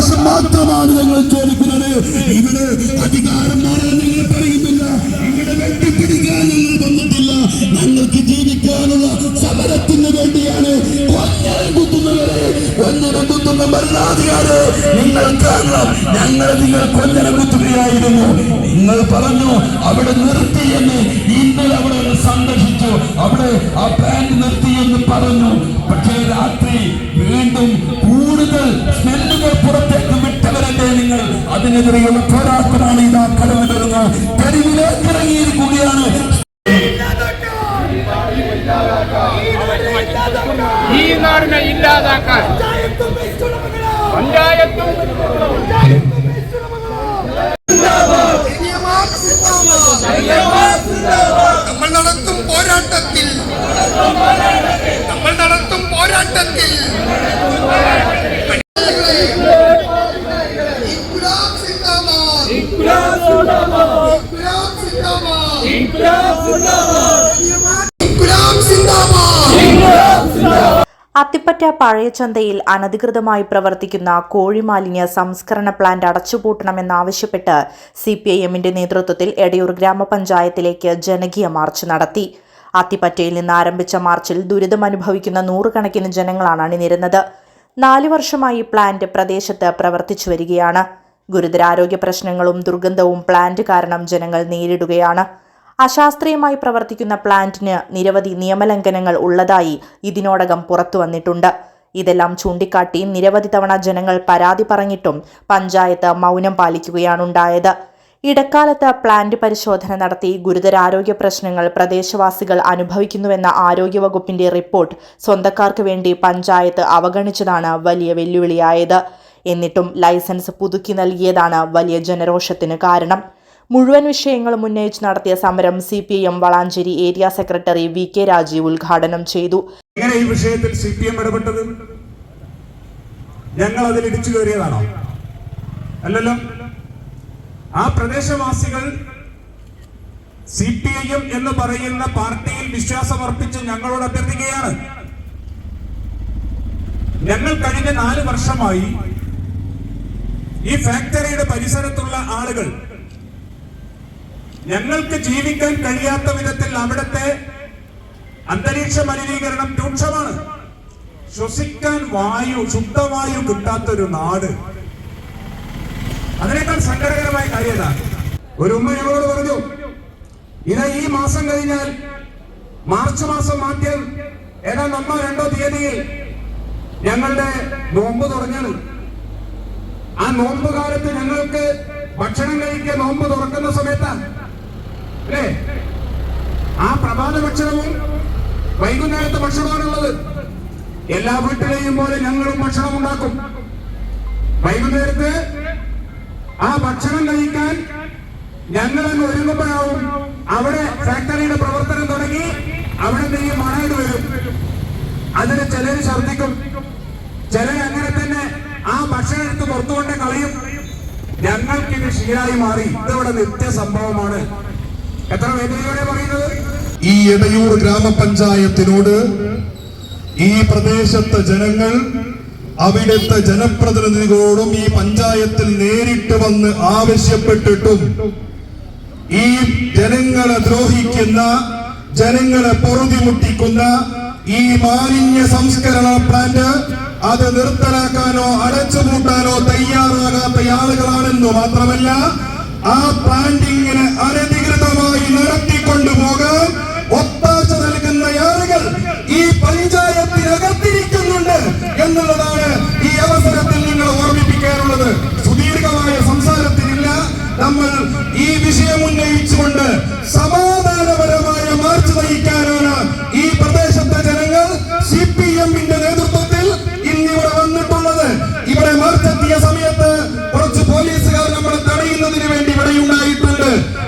അവകാശം മാത്രമാണ് ഞങ്ങൾ ചോദിക്കുന്നത്. ഇവിടെ അധികാരം മാറാൻ നിങ്ങൾ പറയുന്നില്ല. ഇവിടെ വെട്ടിപ്പിടിക്കാൻ ഞങ്ങൾ വന്നിട്ടില്ല. ഞങ്ങൾക്ക് ജീവിക്കാനുള്ള സമരത്തിന് വേണ്ടിയാണ് കൊഞ്ഞനം കുത്തുന്നവരെ കൊഞ്ഞനം കുത്തുന്ന ഭരണാധികാരി. നിങ്ങൾ കാരണം ഞങ്ങൾ നിങ്ങൾ കൊഞ്ഞനം കുത്തുകയായിരുന്നു. നിങ്ങൾ പറഞ്ഞു അവിടെ നിർത്തി എന്ന് ഇന്നലെ അവിടെ സന്ദർശിച്ചു. അവിടെ ആ പ്ലാന്റ് നിർത്തി എന്ന് പറഞ്ഞു. പക്ഷേ രാത്രി വീണ്ടും കൂടുതൽ സ്മെല്ലുകൾ പുറത്തേക്ക് വിട്ടവരല്ലേ നിങ്ങൾ? അതിനെതിരെയുള്ള പോരാട്ടമാണ് ഇതാ കടന്നു വരുന്നത് തെരുവിലേക്ക് ഇറങ്ങിയിരിക്കുകയാണ്. ഈ നാടിനെ ഇല്ലാതാക്കാൻ. പഞ്ചായത്തും നമ്മൾ അത്തിപ്പറ്റ പഴയചന്തയിൽ അനധികൃതമായി പ്രവർത്തിക്കുന്ന കോഴിമാലിന്യ സംസ്കരണ പ്ലാന്റ് അടച്ചുപൂട്ടണമെന്നാവശ്യപ്പെട്ട് സി പി ഐ എമ്മിന്റെ നേതൃത്വത്തിൽ എടയൂർ ഗ്രാമപഞ്ചായത്തിലേക്ക് ജനകീയ മാർച്ച് നടത്തി. അത്തിപ്പറ്റയിൽ നിന്ന് ആരംഭിച്ച മാർച്ചിൽ ദുരിതമനുഭവിക്കുന്ന നൂറുകണക്കിന് ജനങ്ങളാണ് അണിനിരുന്നത്. നാലു വർഷമായി പ്ലാന്റ് പ്രദേശത്ത് പ്രവർത്തിച്ചു വരികയാണ്. ഗുരുതരാരോഗ്യ പ്രശ്നങ്ങളും ദുർഗന്ധവും പ്ലാന്റ് കാരണം ജനങ്ങൾ നേരിടുകയാണ്. അശാസ്ത്രീയമായി പ്രവർത്തിക്കുന്ന പ്ലാന്റിന് നിരവധി നിയമലംഘനങ്ങൾ ഉള്ളതായി ഇതിനോടകം പുറത്തു വന്നിട്ടുണ്ട്. ഇതെല്ലാം ചൂണ്ടിക്കാട്ടി നിരവധി തവണ ജനങ്ങൾ പരാതി പറഞ്ഞിട്ടും പഞ്ചായത്ത് മൗനം പാലിക്കുകയാണുണ്ടായത്. ഇടക്കാലത്ത് പ്ലാന്റ് പരിശോധന നടത്തി ഗുരുതരാരോഗ്യ പ്രശ്നങ്ങൾ പ്രദേശവാസികൾ അനുഭവിക്കുന്നുവെന്ന ആരോഗ്യവകുപ്പിന്റെ റിപ്പോർട്ട് സ്വന്തക്കാർക്ക് വേണ്ടി പഞ്ചായത്ത് അവഗണിച്ചതാണ് വലിയ വെല്ലുവിളിയായത്. എന്നിട്ടും ലൈസൻസ് പുതുക്കി നൽകിയതാണ് വലിയ ജനരോഷത്തിന് കാരണം. മുഴുവൻ വിഷയങ്ങളും ഉന്നയിച്ച് നടത്തിയ സമരം C P M Valanchery area secretary V K Rajeev ഉദ്ഘാടനം ചെയ്തു. എങ്ങനെ ഈ വിഷയത്തിൽ സി പി എം ഇടപെട്ടത്? ഞങ്ങൾ അതിൽ ഇടിച്ചു കയറിയതാണോ? അല്ലല്ലോ. ആ പ്രദേശവാസികൾ സി പി ഐ എം എന്ന് പറയുന്ന പാർട്ടിയിൽ വിശ്വാസമർപ്പിച്ച് ഞങ്ങളോട് അഭ്യർത്ഥിക്കുകയാണ്. ഞങ്ങൾ കഴിഞ്ഞ നാല് വർഷമായി ഈ ഫാക്ടറിയുടെ പരിസരത്തുള്ള ആളുകൾ ഞങ്ങൾക്ക് ജീവിക്കാൻ കഴിയാത്ത വിധത്തിൽ അവിടുത്തെ അന്തരീക്ഷ മലിനീകരണം രൂക്ഷമാണ്. ശ്വസിക്കാൻ വായു ശുദ്ധവായു കിട്ടാത്തൊരു നാട്. അതിനേക്കാൾ സങ്കടകരമായ കാര്യം ഒരു ഉമ്മ ഞങ്ങളോട് പറഞ്ഞു ഇത് ഈ മാസം കഴിഞ്ഞാൽ മാർച്ച് മാസം മാറ്റം ഏതാ നമ്മ രണ്ടോ തീയതിയിൽ ഞങ്ങളുടെ നോമ്പ് തുടങ്ങണം ആ നോമ്പ് കാലത്ത് ഞങ്ങൾക്ക് ഭക്ഷണം കഴിക്കാൻ നോമ്പ് തുറക്കുന്ന സമയത്താണ്. അല്ലേ? ആ പ്രഭാത ഭക്ഷണവും വൈകുന്നേരത്തെ ഭക്ഷണമാണുള്ളത്. എല്ലാ വീട്ടിലെയും പോലെ ഞങ്ങളും ഭക്ഷണം ഉണ്ടാക്കും. വൈകുന്നേരത്ത് ആ ഭക്ഷണം കഴിക്കാൻ ഞങ്ങൾ അങ്ങ് ഒരുങ്ങുമ്പോഴാവും അവിടെ ഫാക്ടറിയുടെ പ്രവർത്തനം തുടങ്ങി അവിടെ നിന്ന് ഈ വരും. അതിന് ചിലര് ഛർദിക്കും ചിലര് അങ്ങനെ എടുത്ത് പുറത്തുകൊണ്ട് കളയും. ഞങ്ങൾക്ക് ഇത് ശീലായി മാറി. ഇതവിടെ നിത്യ സംഭവമാണ്. എത്ര വേദനയോടെ പറയുന്നത്? ഈ എടയൂർ ഗ്രാമപഞ്ചായത്തിനോട് ഈ പ്രദേശത്തെ ജനങ്ങൾ അവിടുത്തെ ജനപ്രതിനിധികളോടും ഈ പഞ്ചായത്തിൽ നേരിട്ട് വന്ന് ആവശ്യപ്പെട്ടിട്ടും ഈ ജനങ്ങളെ ദ്രോഹിക്കുന്ന ജനങ്ങളെ പൊറുതിമുട്ടിക്കുന്ന ഈ മാലിന്യ സംസ്കരണ പ്ലാന്റ് അത് നിർത്തലാക്കാനോ അടച്ചുപൂട്ടാനോ തയ്യാറാകാത്ത ആളുകളാണെന്ന് മാത്രമല്ല ആ പ്ലാന്റ് ഇങ്ങനെ അനധികൃതമായി നടത്തിക്കൊണ്ടുപോകാൻ ഒത്താശ നൽകുന്ന ആളുകൾ ഈ പഞ്ചായത്തിനകത്തിരിക്കുന്നുണ്ട്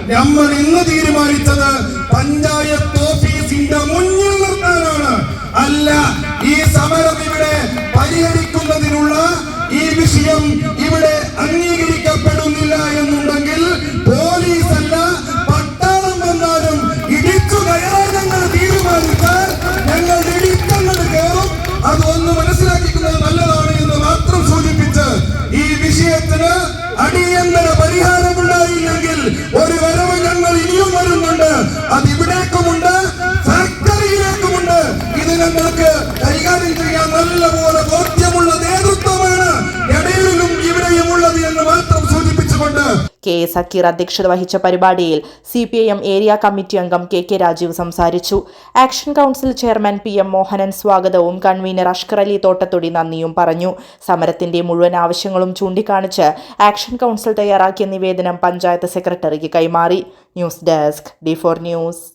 നമ്മൾ ഇന്ന് തീരുമാനിച്ചത് പഞ്ചായത്ത് ഓഫീസിന്റെ മുന്നിൽ നിർത്താനാണ്. അല്ല ഈ സമരം ഇവിടെ പരിഹരിക്കുന്നതിനുള്ള ഈ വിഷയം ഇവിടെ അംഗീകരിക്കപ്പെടുന്നില്ല എന്നുണ്ടെങ്കിൽ കെ. എസ് അക്കീർ അധ്യക്ഷത വഹിച്ച പരിപാടിയിൽ C P I M area committee അംഗം കെ. കെ. രാജീവ് സംസാരിച്ചു. Action council chairman P. M. Mohanan സ്വാഗതവും കൺവീനർ അഷ്കർ അലി തോട്ടത്തൊടി നന്ദിയും പറഞ്ഞു. സമരത്തിന്റെ മുഴുവൻ ആവശ്യങ്ങളും ചൂണ്ടിക്കാണിച്ച് ആക്ഷൻ കൗൺസിൽ തയ്യാറാക്കിയ നിവേദനം പഞ്ചായത്ത് സെക്രട്ടറിക്ക് കൈമാറി. News desk D four news.